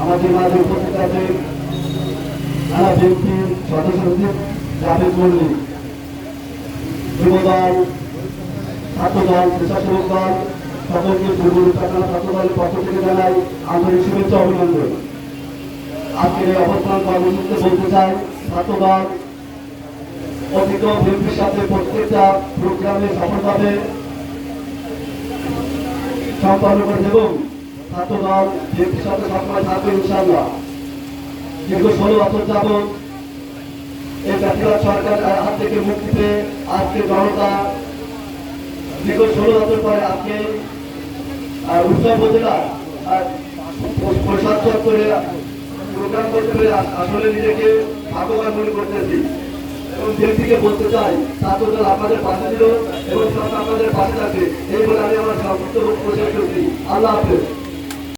আমাদের মাঝে উপস্থিত আছেন থানা বিএনপির সদস্য সচিব জাভেদ মল্লিক যুবদল ছাত্রদল স্বেচ্ছাসেবক দল সকলকে পূর্ব রূপসাখানা ছাত্রদলের পক্ষ থেকে জানাই আন্তরিক শুভেচ্ছা সাথে প্রত্যেকটা প্রোগ্রামে সফলভাবে সম্পন্ন করেছে এবং ছাত্রদল বিএনপির সাথে সবসময় থাকবে ইনশাআল্লাহ। দীর্ঘ ষোলো হাত থেকে মুক্তি আজকে জনতা আজকে উৎসব উপজেলা পরিষদ করে, প্রোগ্রাম আসলে নিজেকে ভাগ্যবান মনে করতেছি। এবং ব্যক্তিকে বলতে চাই, ছাত্রদল আপনাদের পাশে ছিল এবং সরকার আপনাদের পাশে থাকবে। এই বলে আমি আমার করছি। আল্লাহ হাফেজ।